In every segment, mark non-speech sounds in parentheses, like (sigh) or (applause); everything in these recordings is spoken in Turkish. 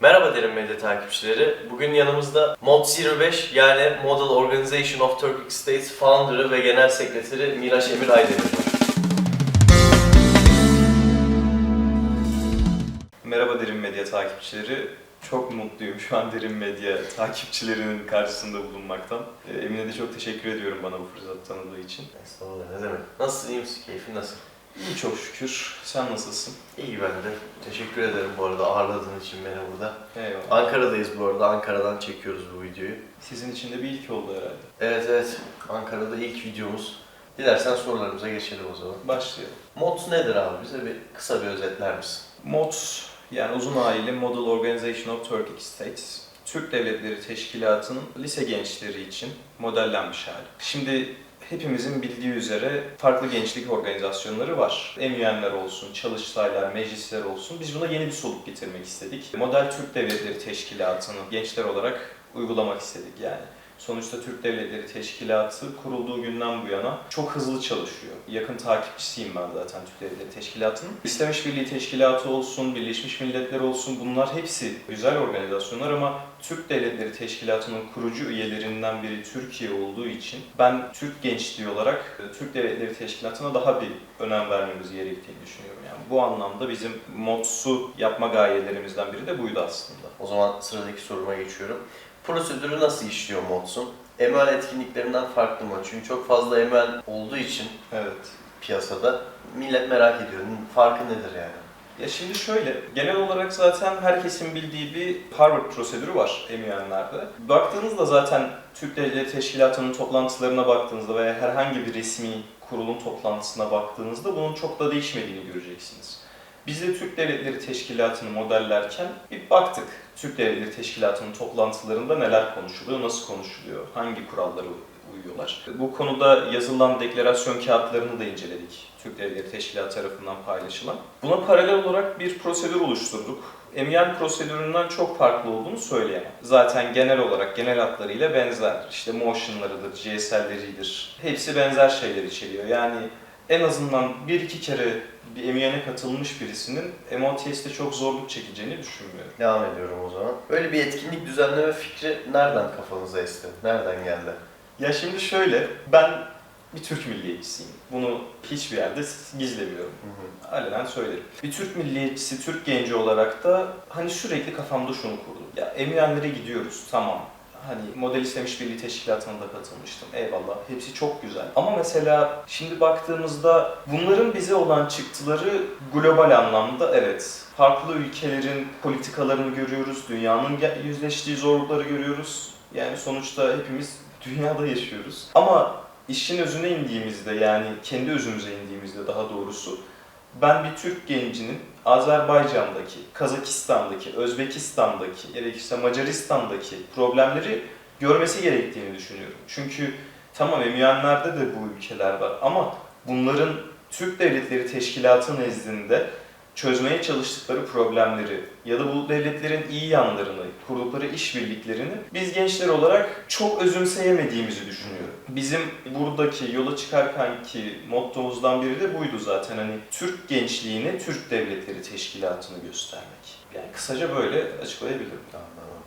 Merhaba Derin Medya takipçileri. Bugün yanımızda Mod 05 yani Model Organization of Turkic States Founder'ı ve Genel Sekreteri Miraç Emir Aydemir var. Merhaba Derin Medya takipçileri. Çok mutluyum şu an Derin Medya takipçilerinin karşısında bulunmaktan. Ee, Emine de çok teşekkür ediyorum bana bu fırsat tanıdığı için. Estağfurullah ne demek. Nasılsın, iyi misin? Keyfin nasıl? İyi çok şükür. Sen nasılsın? İyi ben de. Teşekkür ederim bu arada ağırladığın için beni burada. Eyvallah. Ankara'dayız bu arada. Ankara'dan çekiyoruz bu videoyu. Sizin için de bir ilk oldu herhalde. Evet evet. Ankara'da ilk videomuz. Dilersen sorularımıza geçelim o zaman. Başlayalım. Mod nedir abi? Bize bir kısa bir özetler misin? MOD yani uzun aile Model Organization of Turkic States. Türk Devletleri Teşkilatı'nın lise gençleri için modellenmiş hali. Şimdi hepimizin bildiği üzere farklı gençlik organizasyonları var. MUN'ler olsun, çalıştaylar, meclisler olsun. Biz buna yeni bir soluk getirmek istedik. Model Türk Devletleri Teşkilatı'nı gençler olarak uygulamak istedik yani. Sonuçta Türk Devletleri Teşkilatı kurulduğu günden bu yana çok hızlı çalışıyor. Yakın takipçisiyim ben zaten Türk Devletleri Teşkilatı'nın. İslam İşbirliği Teşkilatı olsun, Birleşmiş Milletler olsun bunlar hepsi güzel organizasyonlar ama Türk Devletleri Teşkilatı'nın kurucu üyelerinden biri Türkiye olduğu için ben Türk gençliği olarak e, Türk Devletleri Teşkilatı'na daha bir önem vermemiz gerektiğini düşünüyorum. Yani bu anlamda bizim MODS'u yapma gayelerimizden biri de buydu aslında. O zaman sıradaki soruma geçiyorum. Prosedürü nasıl işliyor Mods'un? ML etkinliklerinden farklı mı? Çünkü çok fazla ML olduğu için Evet. piyasada millet merak ediyor. Farkı nedir yani? Ya şimdi şöyle, genel olarak zaten herkesin bildiği bir Harvard prosedürü var MUN'lerde. Baktığınızda zaten Türk Devletleri Teşkilatı'nın toplantılarına baktığınızda veya herhangi bir resmi kurulun toplantısına baktığınızda bunun çok da değişmediğini göreceksiniz. Biz de Türk Devletleri Teşkilatı'nı modellerken bir baktık. Türk Devletleri Teşkilatı'nın toplantılarında neler konuşuluyor, nasıl konuşuluyor, hangi kuralları uyuyorlar. Bu konuda yazılan deklarasyon kağıtlarını da inceledik. Türk Devletleri Teşkilatı tarafından paylaşılan. Buna paralel olarak bir prosedür oluşturduk. MYN prosedüründen çok farklı olduğunu söyleyemem. Zaten genel olarak genel hatlarıyla benzer. İşte motion'larıdır, GSL'leridir. Hepsi benzer şeyler içeriyor. Yani en azından bir iki kere bir MYN'e katılmış birisinin MOTS'te çok zorluk çekeceğini düşünmüyorum. Devam ediyorum o zaman. Böyle bir etkinlik düzenleme fikri nereden kafanıza esti? Nereden geldi? Ya şimdi şöyle, ben bir Türk milliyetçisiyim. Bunu hiçbir yerde gizlemiyorum. Alenen söylerim. Bir Türk milliyetçisi, Türk genci olarak da hani sürekli kafamda şunu kurdum. Ya emyenlere gidiyoruz, tamam. Hani Model İslam İşbirliği Teşkilatı'na da katılmıştım. Eyvallah. Hepsi çok güzel. Ama mesela şimdi baktığımızda bunların bize olan çıktıları global anlamda evet. Farklı ülkelerin politikalarını görüyoruz. Dünyanın yüzleştiği zorlukları görüyoruz. Yani sonuçta hepimiz dünyada yaşıyoruz. Ama işin özüne indiğimizde yani kendi özümüze indiğimizde daha doğrusu ben bir Türk gencinin Azerbaycan'daki, Kazakistan'daki, Özbekistan'daki, gerekirse Macaristan'daki problemleri görmesi gerektiğini düşünüyorum. Çünkü tamam emyanlarda da bu ülkeler var ama bunların Türk Devletleri Teşkilatı nezdinde çözmeye çalıştıkları problemleri ya da bu devletlerin iyi yanlarını, kurdukları işbirliklerini biz gençler olarak çok özümseyemediğimizi düşünüyorum. Bizim buradaki yola çıkarkenki mottomuzdan biri de buydu zaten hani Türk gençliğine Türk Devletleri Teşkilatı'nı göstermek. Yani kısaca böyle açıklayabilirim. Anladım.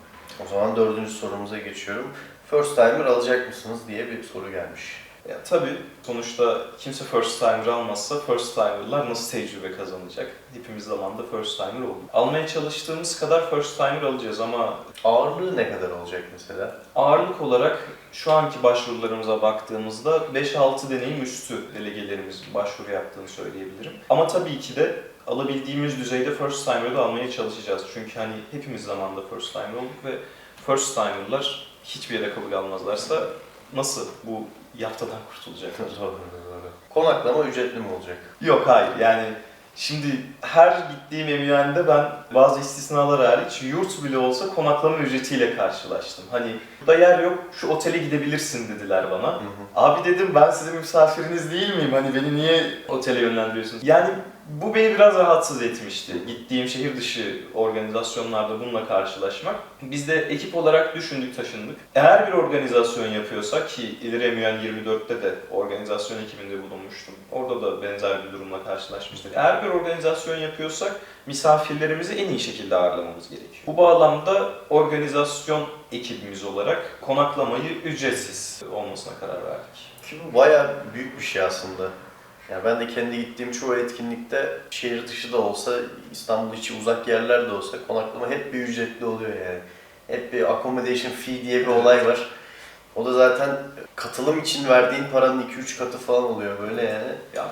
O zaman dördüncü sorumuza geçiyorum. First timer alacak mısınız diye bir soru gelmiş. Ya tabii sonuçta kimse first timer almazsa first timer'lar nasıl tecrübe kazanacak? Hepimiz zamanında first timer olduk. Almaya çalıştığımız kadar first timer alacağız ama Ağırlığı ne kadar olacak mesela? Ağırlık olarak şu anki başvurularımıza baktığımızda 5-6 deneyim üstü delegelerimizin başvuru yaptığını söyleyebilirim. Ama tabii ki de alabildiğimiz düzeyde first timer'ı da almaya çalışacağız. Çünkü hani hepimiz zamanında first timer olduk ve first timer'lar hiçbir yere kabul almazlarsa nasıl bu yaftadan kurtulacaklar? (laughs) Doğru, doğru. Konaklama ücretli mi olacak? Yok hayır yani şimdi her gittiğim emyanede ben bazı istisnalar hariç yurt bile olsa konaklama ücretiyle karşılaştım. Hani burada yer yok şu otele gidebilirsin dediler bana. Abi dedim ben sizin misafiriniz değil miyim? Hani beni niye otele yönlendiriyorsunuz? Yani Bu beni biraz rahatsız etmişti. Gittiğim şehir dışı organizasyonlarda bununla karşılaşmak. Biz de ekip olarak düşündük, taşındık. Eğer bir organizasyon yapıyorsak ki İliremiyen 24'te de organizasyon ekibinde bulunmuştum. Orada da benzer bir durumla karşılaşmıştık. Eğer bir organizasyon yapıyorsak misafirlerimizi en iyi şekilde ağırlamamız gerekiyor. Bu bağlamda organizasyon ekibimiz olarak konaklamayı ücretsiz olmasına karar verdik. Ki bu bayağı büyük bir şey aslında. Yani ben de kendi gittiğim çoğu etkinlikte şehir dışı da olsa, İstanbul içi uzak yerler de olsa konaklama hep bir ücretli oluyor yani. Hep bir accommodation fee diye bir olay var. O da zaten katılım için verdiğin paranın 2-3 katı falan oluyor böyle yani. Ya,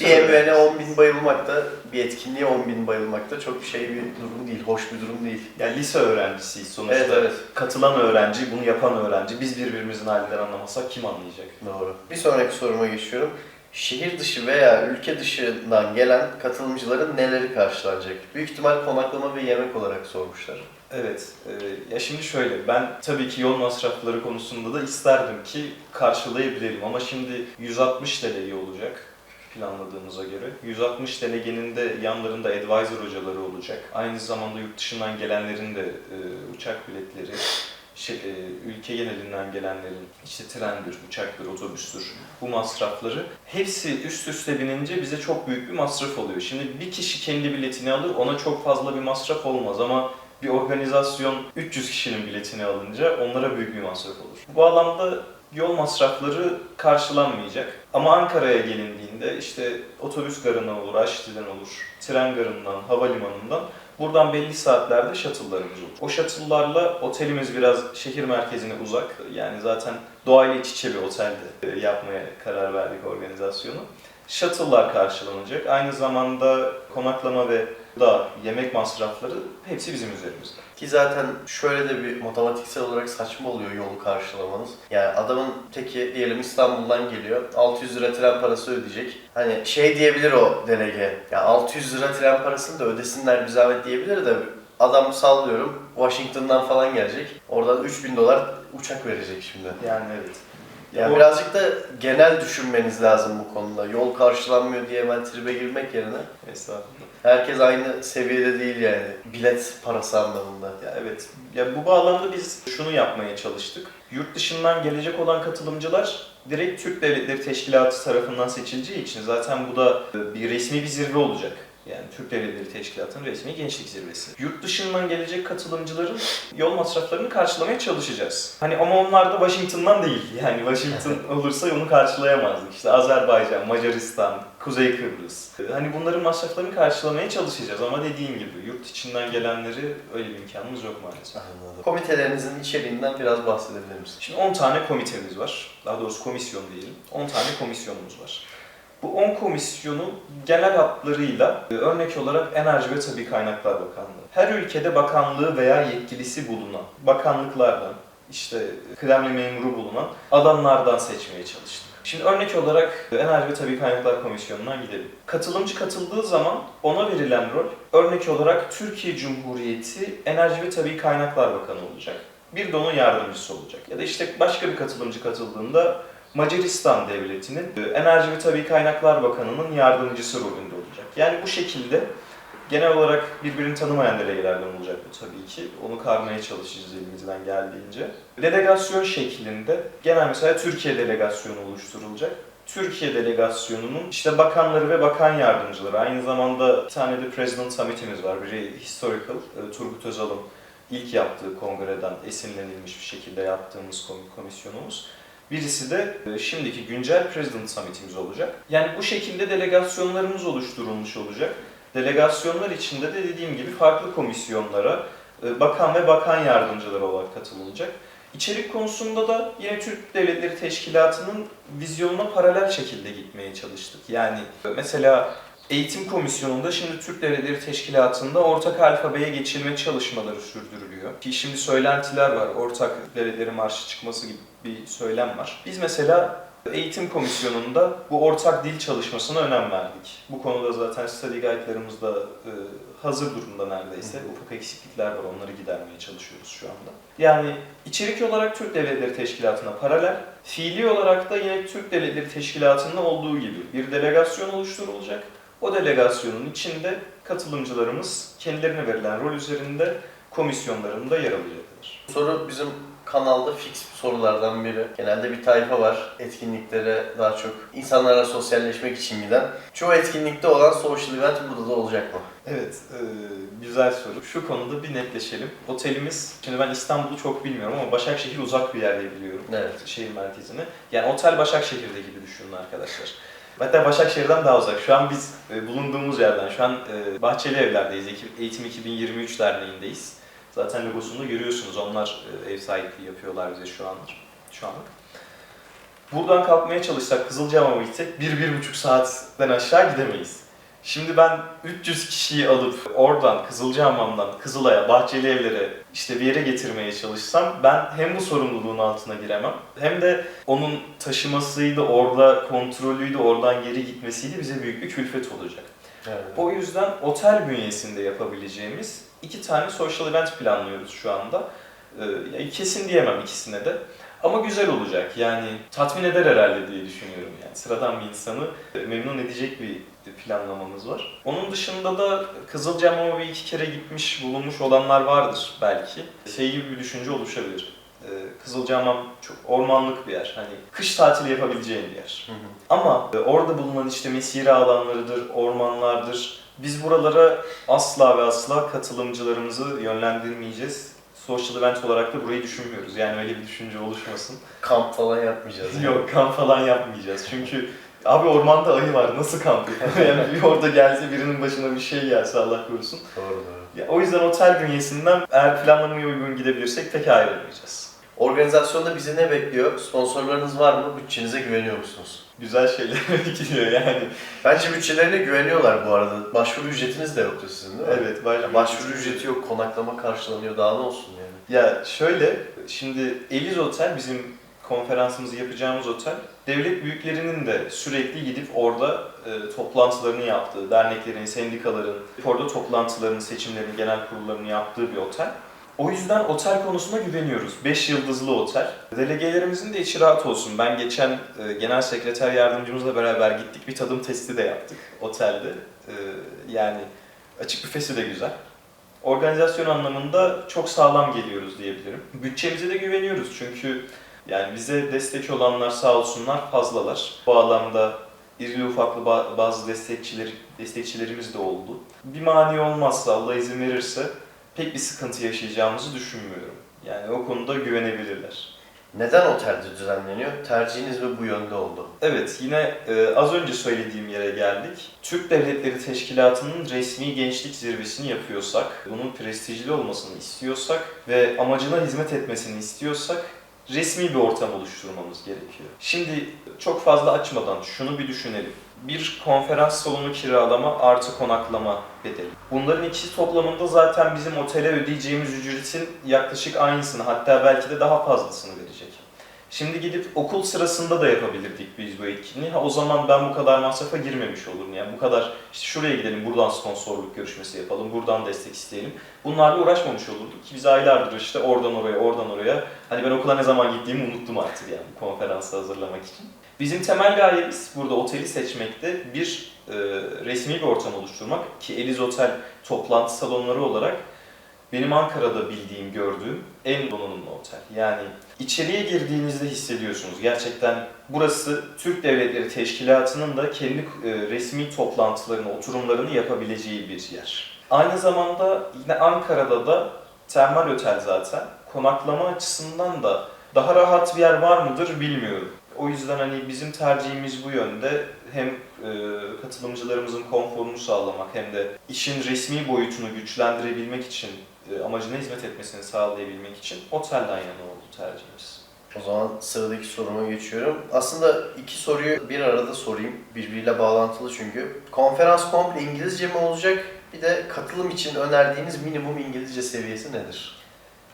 Bir emeğine 10 bin bayılmak da, bir etkinliğe 10 bin bayılmak da çok şey bir durum değil, hoş bir durum değil. Yani lise öğrencisiyiz sonuçta. Evet, evet. Katılan öğrenci, bunu yapan öğrenci. Biz birbirimizin halinden anlamasak kim anlayacak? Doğru. Bir sonraki soruma geçiyorum. Şehir dışı veya ülke dışından gelen katılımcıların neleri karşılanacak? Büyük ihtimal konaklama ve yemek olarak sormuşlar. Evet. e, ya şimdi şöyle, ben tabii ki yol masrafları konusunda da isterdim ki karşılayabilelim. Ama şimdi 160 delege olacak planladığımıza göre. 160 delegenin de yanlarında advisor hocaları olacak. Aynı zamanda yurt dışından gelenlerin de e, uçak biletleri, şey, e, ülke genelinden gelenlerin işte trendir, uçaktır, otobüstür bu masrafları hepsi üst üste binince bize çok büyük bir masraf oluyor. Şimdi bir kişi kendi biletini alır ona çok fazla bir masraf olmaz ama bir organizasyon 300 kişinin biletini alınca onlara büyük bir masraf olur. Bu bağlamda yol masrafları karşılanmayacak. Ama Ankara'ya gelindiğinde işte otobüs garından olur, Aşti'den olur, tren garından, havalimanından buradan belli saatlerde shuttle'larımız olur. O shuttle'larla otelimiz biraz şehir merkezine uzak. Yani zaten doğayla iç içe bir otelde e, yapmaya karar verdik organizasyonu. Shuttle'lar karşılanacak. Aynı zamanda konaklama ve da yemek masrafları hepsi bizim üzerimizde. Ki zaten şöyle de bir matematiksel olarak saçma oluyor yolu karşılamanız. Yani adamın teki diyelim İstanbul'dan geliyor. 600 lira tren parası ödeyecek. Hani şey diyebilir o delege. Ya 600 lira tren parasını da ödesinler bir zahmet diyebilir de adam sallıyorum Washington'dan falan gelecek. Oradan 3000 dolar uçak verecek şimdi. Yani evet. Yani O- birazcık da genel düşünmeniz lazım bu konuda. Yol karşılanmıyor diye ben tribe girmek yerine Estağfurullah. herkes aynı seviyede değil yani. Bilet parası anlamında. Ya evet. Ya bu bağlamda biz şunu yapmaya çalıştık. Yurt dışından gelecek olan katılımcılar direkt Türk Devletleri Teşkilatı tarafından seçileceği için zaten bu da bir resmi bir zirve olacak. Yani Türk Devletleri Teşkilatı'nın resmi gençlik zirvesi. Yurt dışından gelecek katılımcıların yol masraflarını karşılamaya çalışacağız. Hani ama onlar da Washington'dan değil. Yani Washington (laughs) olursa onu karşılayamazdık. İşte Azerbaycan, Macaristan, Kuzey Kıbrıs. Hani bunların masraflarını karşılamaya çalışacağız ama dediğim gibi yurt içinden gelenleri öyle bir imkanımız yok maalesef. Anladım. Komitelerinizin içeriğinden biraz bahsedebilir misiniz? Şimdi 10 tane komitemiz var. Daha doğrusu komisyon diyelim. 10 tane komisyonumuz var. Bu 10 komisyonun genel hatlarıyla e, örnek olarak Enerji ve Tabi Kaynaklar Bakanlığı. Her ülkede bakanlığı veya yetkilisi bulunan bakanlıklardan, işte kıdemli memuru bulunan adamlardan seçmeye çalıştık. Şimdi örnek olarak e, Enerji ve Tabi Kaynaklar Komisyonu'ndan gidelim. Katılımcı katıldığı zaman ona verilen rol örnek olarak Türkiye Cumhuriyeti Enerji ve Tabi Kaynaklar Bakanı olacak. Bir de onun yardımcısı olacak. Ya da işte başka bir katılımcı katıldığında Macaristan Devleti'nin e, Enerji ve Tabi Kaynaklar Bakanı'nın yardımcısı rolünde olacak. Yani bu şekilde genel olarak birbirini tanımayan delegelerden olacak bu tabii ki. Onu karmaya çalışacağız elimizden geldiğince. Delegasyon şeklinde genel mesela Türkiye delegasyonu oluşturulacak. Türkiye delegasyonunun işte bakanları ve bakan yardımcıları. Aynı zamanda bir tane de President Summit'imiz var. Biri Historical, e, Turgut Özal'ın ilk yaptığı kongreden esinlenilmiş bir şekilde yaptığımız kom- komisyonumuz. Birisi de e, şimdiki güncel President Summit'imiz olacak. Yani bu şekilde delegasyonlarımız oluşturulmuş olacak. Delegasyonlar içinde de dediğim gibi farklı komisyonlara e, bakan ve bakan yardımcıları olarak katılınacak. İçerik konusunda da yine Türk Devletleri Teşkilatı'nın vizyonuna paralel şekilde gitmeye çalıştık. Yani e, mesela Eğitim Komisyonu'nda şimdi Türk Devletleri Teşkilatı'nda ortak alfabeye geçilme çalışmaları sürdürülüyor. Ki şimdi söylentiler var, ortak devletleri marşı çıkması gibi bir söylem var. Biz mesela Eğitim Komisyonu'nda bu ortak dil çalışmasına önem verdik. Bu konuda zaten study guide'larımızda e, hazır durumda neredeyse. Ufak eksiklikler var, onları gidermeye çalışıyoruz şu anda. Yani içerik olarak Türk Devletleri Teşkilatı'na paralel, fiili olarak da yine Türk Devletleri Teşkilatı'nda olduğu gibi bir delegasyon oluşturulacak. O delegasyonun içinde katılımcılarımız kendilerine verilen rol üzerinde komisyonlarında yer alacaklar. Bu soru bizim kanalda fix sorulardan biri. Genelde bir tayfa var etkinliklere daha çok insanlara sosyalleşmek için giden. Çoğu etkinlikte olan social event burada da olacak mı? Evet, e, güzel soru. Şu konuda bir netleşelim. Otelimiz, şimdi ben İstanbul'u çok bilmiyorum ama Başakşehir uzak bir yerde biliyorum. Evet. Şehir merkezine. Yani otel Başakşehir'de gibi düşünün arkadaşlar. Hatta Başakşehir'den daha uzak. Şu an biz e, bulunduğumuz yerden, şu an e, Bahçeli Evler'deyiz. Eğitim 2023 Derneği'ndeyiz. Zaten logosunu görüyorsunuz. Onlar e, ev sahipliği yapıyorlar bize şu anlar. Şu anlık. Buradan kalkmaya çalışsak Kızılcahamam'a gitsek 1-1,5 saatten aşağı gidemeyiz. Şimdi ben 300 kişiyi alıp oradan Kızılcahamam'dan Kızılay'a, Bahçeli Evler'e işte bir yere getirmeye çalışsam ben hem bu sorumluluğun altına giremem hem de onun taşımasıydı, orada kontrolüydü, oradan geri gitmesiydi bize büyük bir külfet olacak. evet. O yüzden otel bünyesinde yapabileceğimiz iki tane social event planlıyoruz şu anda. Ee, kesin diyemem ikisine de. Ama güzel olacak. Yani tatmin eder herhalde diye düşünüyorum yani. Sıradan bir insanı memnun edecek bir planlamamız var. Onun dışında da Kızılcahamam'a bir iki kere gitmiş, bulunmuş olanlar vardır belki. Şey gibi bir düşünce oluşabilir. Ee, Kızılcahamam çok ormanlık bir yer. Hani kış tatili yapabileceğin bir yer. Hı hı. Ama e, orada bulunan işte mesire alanlarıdır, ormanlardır. Biz buralara asla ve asla katılımcılarımızı yönlendirmeyeceğiz. Social event olarak da burayı düşünmüyoruz. Yani öyle bir düşünce oluşmasın. Kamp falan yapmayacağız. Yok kamp falan yapmayacağız. Çünkü (laughs) abi ormanda ayı var nasıl kamp (laughs) yani bir orada gelse birinin başına bir şey gelse Allah korusun. Doğru doğru. Ya, o yüzden otel bünyesinden eğer planlamaya uygun gidebilirsek pek ayrılmayacağız. Organizasyonda bizi ne bekliyor? Sponsorlarınız var mı? Bütçenize güveniyor musunuz? Güzel şeyler (laughs) gidiyor yani. Bence bütçelerine güveniyorlar bu arada. Başvuru ücretiniz de yoktu sizin değil mi? Evet, baş- Ya başvuru ücreti yok, konaklama karşılanıyor. Daha ne olsun yani? Ya şöyle, şimdi Eliz Otel bizim konferansımızı yapacağımız otel. Devlet büyüklerinin de sürekli gidip orada e, toplantılarını yaptığı, derneklerin, sendikaların, orada toplantılarını, seçimlerini, genel kurullarını yaptığı bir otel. O yüzden otel konusuna güveniyoruz. 5 yıldızlı otel. Delegelerimizin de içi rahat olsun. Ben geçen e, genel sekreter yardımcımızla beraber gittik. Bir tadım testi de yaptık otelde. E, yani açık büfesi de güzel. Organizasyon anlamında çok sağlam geliyoruz diyebilirim. Bütçemize de güveniyoruz çünkü yani bize destek olanlar sağ olsunlar fazlalar. Bu alanda irili ufaklı ba- bazı destekçiler, destekçilerimiz de oldu. Bir mani olmazsa, Allah izin verirse pek bir sıkıntı yaşayacağımızı düşünmüyorum. Yani o konuda güvenebilirler. Neden otelde düzenleniyor? Tercihiniz ve bu yönde oldu. Evet, yine e, az önce söylediğim yere geldik. Türk Devletleri Teşkilatı'nın resmi gençlik zirvesini yapıyorsak, bunun prestijli olmasını istiyorsak ve amacına hizmet etmesini istiyorsak resmi bir ortam oluşturmamız gerekiyor. Şimdi çok fazla açmadan şunu bir düşünelim. Bir konferans salonu kiralama artı konaklama bedeli. Bunların ikisi toplamında zaten bizim otele ödeyeceğimiz ücretin yaklaşık aynısını hatta belki de daha fazlasını verecek. Şimdi gidip okul sırasında da yapabilirdik biz bu etkinliği. Ha, o zaman ben bu kadar masrafa girmemiş olurum. Yani bu kadar işte şuraya gidelim, buradan sponsorluk görüşmesi yapalım, buradan destek isteyelim. Bunlarla uğraşmamış olurduk ki biz aylardır işte oradan oraya, oradan oraya. Hani ben okula ne zaman gittiğimi unuttum artık yani bu konferansı hazırlamak için. Bizim temel gayemiz burada oteli seçmekte bir e, resmi bir ortam oluşturmak ki Eliz Otel toplantı salonları olarak benim Ankara'da bildiğim, gördüğüm en donanımlı otel. Yani içeriye girdiğinizde hissediyorsunuz. Gerçekten burası Türk Devletleri Teşkilatı'nın da kendi e, resmi toplantılarını, oturumlarını yapabileceği bir yer. Aynı zamanda yine Ankara'da da termal otel zaten. Konaklama açısından da daha rahat bir yer var mıdır bilmiyorum. O yüzden hani bizim tercihimiz bu yönde. Hem e, katılımcılarımızın konforunu sağlamak hem de işin resmi boyutunu güçlendirebilmek için, amacına hizmet etmesini sağlayabilmek için otelden yana oldu tercihimiz. O zaman sıradaki soruma geçiyorum. Aslında iki soruyu bir arada sorayım. Birbiriyle bağlantılı çünkü. Konferans komple İngilizce mi olacak? Bir de katılım için önerdiğiniz minimum İngilizce seviyesi nedir?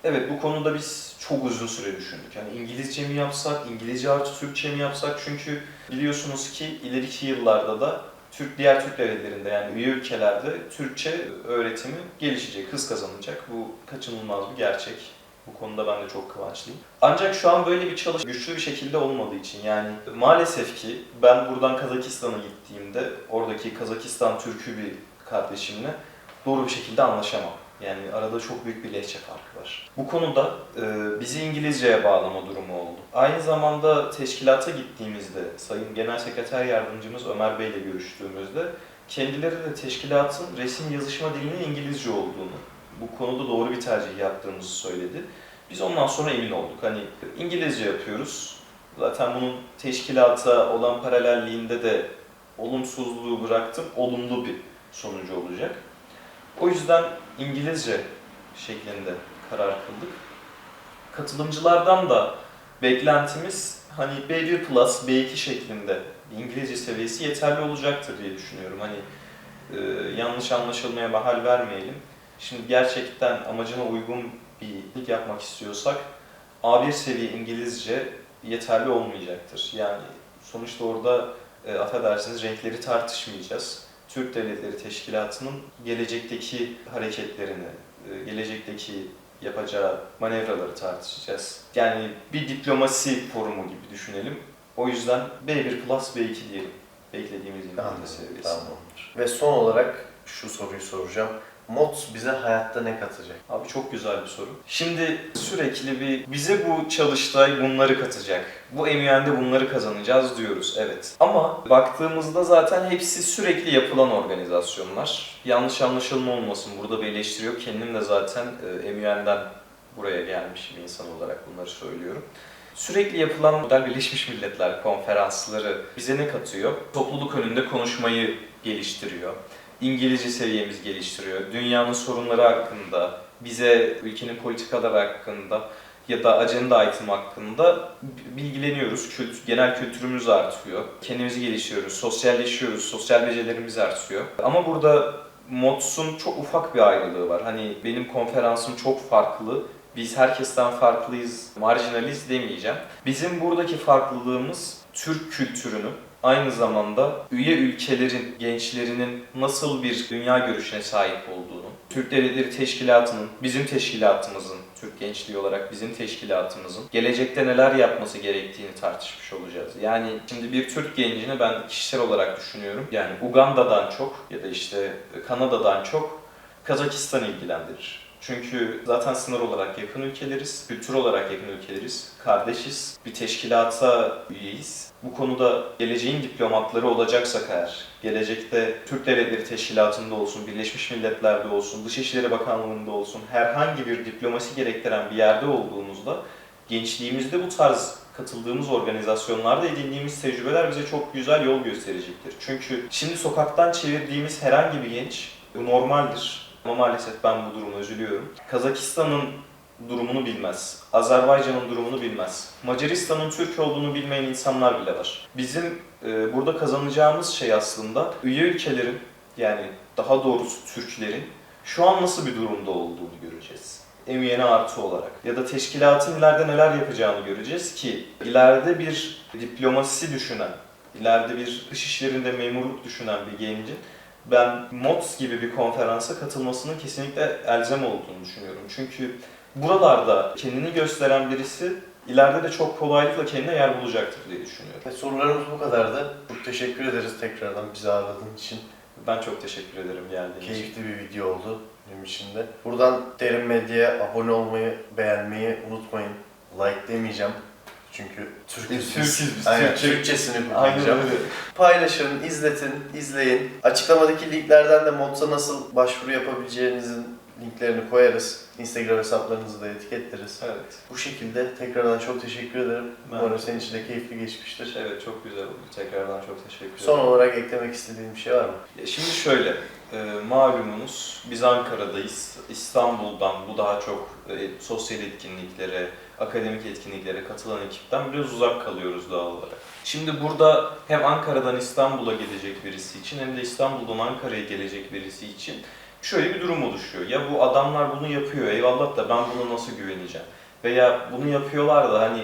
Evet bu konuda biz çok uzun süre düşündük. Yani İngilizce mi yapsak, İngilizce artı Türkçe mi yapsak? Çünkü biliyorsunuz ki ileriki yıllarda da Türk diğer Türk devletlerinde yani üye ülkelerde Türkçe öğretimi gelişecek, hız kazanacak. Bu kaçınılmaz bir gerçek. Bu konuda ben de çok kıvançlıyım. Ancak şu an böyle bir çalış güçlü bir şekilde olmadığı için yani maalesef ki ben buradan Kazakistan'a gittiğimde oradaki Kazakistan Türk'ü bir kardeşimle doğru bir şekilde anlaşamam. Yani arada çok büyük bir lehçe farkı var. Bu konuda e, bizi İngilizceye bağlama durumu oldu. Aynı zamanda teşkilata gittiğimizde Sayın Genel Sekreter Yardımcımız Ömer Bey ile görüştüğümüzde kendileri de teşkilatın resim yazışma dilinin İngilizce olduğunu, bu konuda doğru bir tercih yaptığımızı söyledi. Biz ondan sonra emin olduk. Hani İngilizce yapıyoruz. Zaten bunun teşkilata olan paralelliğinde de olumsuzluğu bıraktım. Olumlu bir sonucu olacak. O yüzden İngilizce şeklinde karar kıldık. Katılımcılardan da beklentimiz hani B1 plus, B2 şeklinde İngilizce seviyesi yeterli olacaktır diye düşünüyorum. Hani e, yanlış anlaşılmaya bahal vermeyelim. Şimdi gerçekten amacına uygun bir lig yapmak istiyorsak A1 seviye İngilizce yeterli olmayacaktır. Yani sonuçta orada e, affedersiniz renkleri tartışmayacağız. Türk Devletleri Teşkilatı'nın gelecekteki hareketlerini, e, gelecekteki yapacağı manevraları tartışacağız. Yani bir diplomasi forumu gibi düşünelim. O yüzden B1 plus B2 diyelim. Beklediğimiz İngilizce seviyesi. Tamamdır. Ve son olarak şu soruyu soracağım. MOTS bize hayatta ne katacak? Abi çok güzel bir soru. Şimdi sürekli bir bize bu çalıştay bunları katacak. Bu MUN'de bunları kazanacağız diyoruz evet. Ama baktığımızda zaten hepsi sürekli yapılan organizasyonlar. Yanlış anlaşılma olmasın burada bir eleştiri yok. Kendim de zaten e, MUN'den buraya gelmiş bir insan olarak bunları söylüyorum. Sürekli yapılan model Birleşmiş Milletler konferansları bize ne katıyor? Topluluk önünde konuşmayı geliştiriyor. İngilizce seviyemizi geliştiriyor. Dünyanın sorunları hakkında, bize ülkenin politikaları hakkında ya da ajanda item hakkında bilgileniyoruz. Kült, genel kültürümüz artıyor. Kendimizi geliştiriyoruz, sosyalleşiyoruz, sosyal becerilerimiz artıyor. Ama burada MOTS'un çok ufak bir ayrılığı var. Hani benim konferansım çok farklı, biz herkesten farklıyız, marjinaliz demeyeceğim. Bizim buradaki farklılığımız Türk kültürünü aynı zamanda üye ülkelerin gençlerinin nasıl bir dünya görüşüne sahip olduğunu, Türk Devletleri Teşkilatı'nın, bizim teşkilatımızın, Türk gençliği olarak bizim teşkilatımızın gelecekte neler yapması gerektiğini tartışmış olacağız. Yani şimdi bir Türk gencini ben kişisel olarak düşünüyorum. Yani Uganda'dan çok ya da işte Kanada'dan çok Kazakistan ilgilendirir. Çünkü zaten sınır olarak yakın ülkeleriz, kültür olarak yakın ülkeleriz, kardeşiz, bir teşkilata üyeyiz. Bu konuda geleceğin diplomatları olacaksak eğer, gelecekte Türk Devletleri Teşkilatı'nda olsun, Birleşmiş Milletler'de olsun, Dışişleri Bakanlığı'nda olsun, herhangi bir diplomasi gerektiren bir yerde olduğumuzda gençliğimizde bu tarz katıldığımız organizasyonlarda edindiğimiz tecrübeler bize çok güzel yol gösterecektir. Çünkü şimdi sokaktan çevirdiğimiz herhangi bir genç, normaldir. Ama maalesef ben bu duruma üzülüyorum. Kazakistan'ın durumunu bilmez. Azerbaycan'ın durumunu bilmez. Macaristan'ın Türk olduğunu bilmeyen insanlar bile var. Bizim e, burada kazanacağımız şey aslında üye ülkelerin yani daha doğrusu Türklerin şu an nasıl bir durumda olduğunu göreceğiz. emüyene artı olarak ya da teşkilatın ileride neler yapacağını göreceğiz ki ileride bir diplomasi düşünen, ileride bir dış işlerinde memurluk düşünen bir gencin ben MOTS gibi bir konferansa katılmasının kesinlikle elzem olduğunu düşünüyorum. Çünkü buralarda kendini gösteren birisi ileride de çok kolaylıkla kendine yer bulacaktır diye düşünüyorum. Ve sorularımız bu kadardı. Çok teşekkür ederiz tekrardan bizi ağırladığın için. Ben çok teşekkür ederim geldiğin için. Keyifli bir video oldu benim için de. Buradan Derin Medya'ya abone olmayı, beğenmeyi unutmayın. Like demeyeceğim. Çünkü Türk'üz. Türk'üz biz, Aynen, Türkçe. Türkçesini kullanacağım. Paylaşın, izletin, izleyin. Açıklamadaki linklerden de Mods'a nasıl başvuru yapabileceğinizin linklerini koyarız. Instagram hesaplarınızı da etiketleriz. Evet. Bu şekilde tekrardan çok teşekkür ederim. Ben- Umarım senin için de keyifli geçmiştir. Evet çok güzel oldu. Tekrardan çok teşekkür ederim. Son olarak eklemek istediğin bir şey var mı? Ya Şimdi şöyle, e, malumunuz biz Ankara'dayız. İstanbul'dan bu daha çok e, sosyal etkinliklere, akademik etkinliklere katılan ekipten biraz uzak kalıyoruz doğal olarak. Şimdi burada hem Ankara'dan İstanbul'a gelecek birisi için hem de İstanbul'dan Ankara'ya gelecek birisi için şöyle bir durum oluşuyor. Ya bu adamlar bunu yapıyor eyvallah da ben buna nasıl güveneceğim? Veya bunu yapıyorlar da hani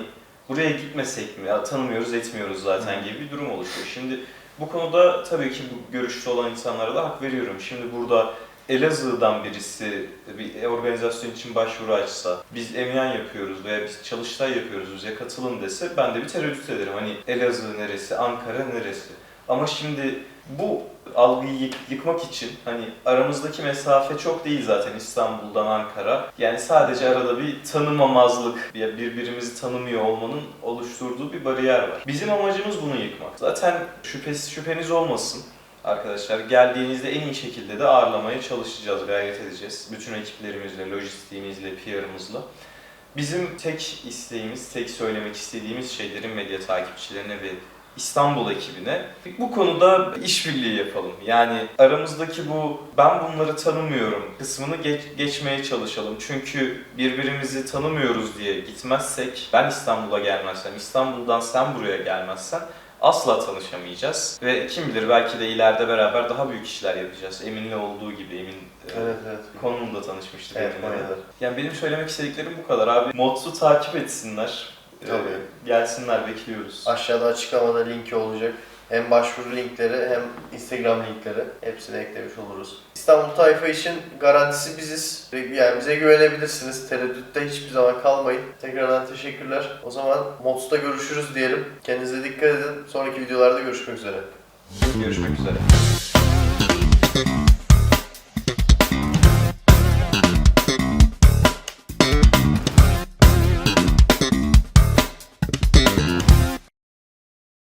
buraya gitmesek mi? Ya, tanımıyoruz etmiyoruz zaten gibi bir durum oluşuyor. Şimdi bu konuda tabii ki bu görüşte olan insanlara da hak veriyorum. Şimdi burada Elazığ'dan birisi bir organizasyon için başvuru açsa, biz emyan yapıyoruz veya biz çalıştay yapıyoruz bize katılın dese ben de bir tereddüt ederim. Hani Elazığ neresi, Ankara neresi? Ama şimdi bu algıyı yık- yıkmak için hani aramızdaki mesafe çok değil zaten İstanbul'dan Ankara. Yani sadece arada bir tanımamazlık, ya birbirimizi tanımıyor olmanın oluşturduğu bir bariyer var. Bizim amacımız bunu yıkmak. Zaten şüphesiz şüpheniz olmasın. Arkadaşlar geldiğinizde en iyi şekilde de ağırlamaya çalışacağız, gayret edeceğiz. Bütün ekiplerimizle, lojistiğimizle, PR'ımızla. Bizim tek isteğimiz, tek söylemek istediğimiz şeylerin medya takipçilerine ve İstanbul ekibine bu konuda işbirliği yapalım. Yani aramızdaki bu ben bunları tanımıyorum kısmını geç- geçmeye çalışalım. Çünkü birbirimizi tanımıyoruz diye gitmezsek, ben İstanbul'a gelmezsem, İstanbul'dan sen buraya gelmezsen asla tanışamayacağız. Ve kim bilir belki de ileride beraber daha büyük işler yapacağız. Emin'le olduğu gibi, Emin e, Evet evet. konumunda tanışmıştık. Evet Emin'le. Konya'da. Yani benim söylemek istediklerim bu kadar abi. Modsu takip etsinler. Ee, Tabii. gelsinler bekliyoruz. Aşağıda açıklamada linki olacak. Hem başvuru linkleri hem Instagram linkleri hepsini eklemiş oluruz. İstanbul tayfa için garantisi biziz. Yani bize güvenebilirsiniz. Tereddütte hiçbir zaman kalmayın. Tekrardan teşekkürler. O zaman Mods'ta görüşürüz diyelim. Kendinize dikkat edin. Sonraki videolarda görüşmek üzere. Görüşmek üzere.